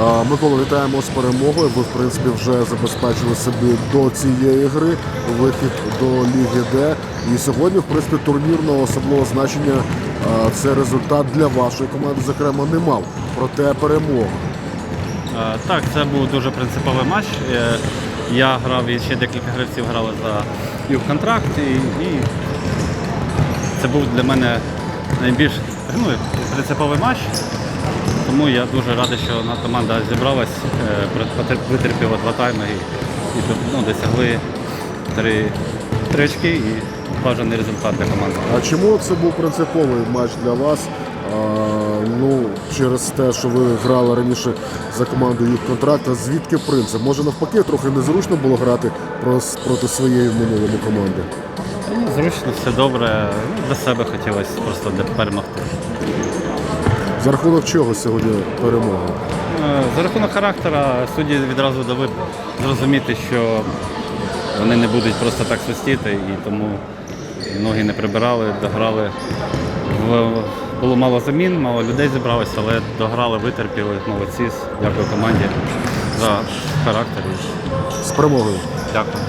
Микола, вітаємо з перемогою. Ви, в принципі, вже забезпечили собі до цієї гри вихід до Ліги Д. І сьогодні, в принципі, турнірного особливого значення цей результат для вашої команди, зокрема, не мав. Проте перемога. Так, це був дуже принциповий матч. Е, Я грав і ще декілька гравців грали за юг-контракт, і, і це був для мене найбільш ну, принциповий матч. Тому я дуже радий, що команда зібралась, е, витерпіла два тайми і, і ну, досягли три, три очки і бажаний результат для команди. А чому це був принциповий матч для вас? А, ну, через те, що ви грали раніше за командою їх контракта, звідки принцип? Може навпаки, трохи незручно було грати проти своєї в минулому команди. Ну, Зручно, все добре. Ну, Для себе хотілося просто перемогти. За рахунок чого сьогодні перемога? Е, За рахунок характера судді відразу дали зрозуміти, що вони не будуть просто так свистіти, і тому ноги не прибирали, дограли. Було мало замін, мало людей зібралося, але дограли, витерпіли, молодці. Дякую команді за характер. З перемогою. Дякую.